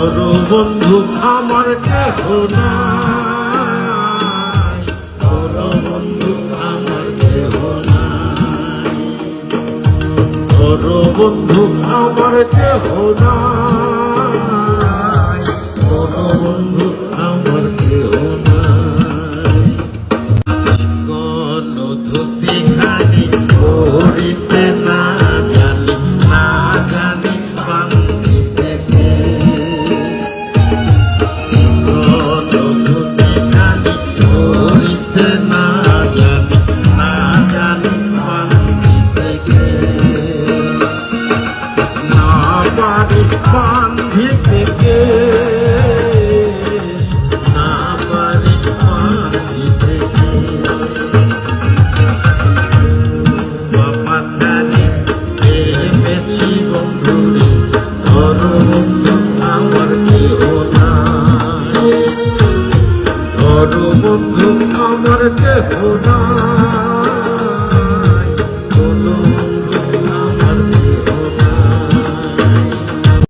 করো বন্ধু, আমার কেহ না করো বন্ধু, আমার কেহ না করো বন্ধু, আমার কেহ না বান্ধিতে কে না পারি বান্ধিতে কে না পারি বান্ধিতে কে বাপাটারে পেয়েছি বন্ধুরে ধর বন্ধু আমার কেহ নাই ধর বন্ধু আমার কেহ নাই।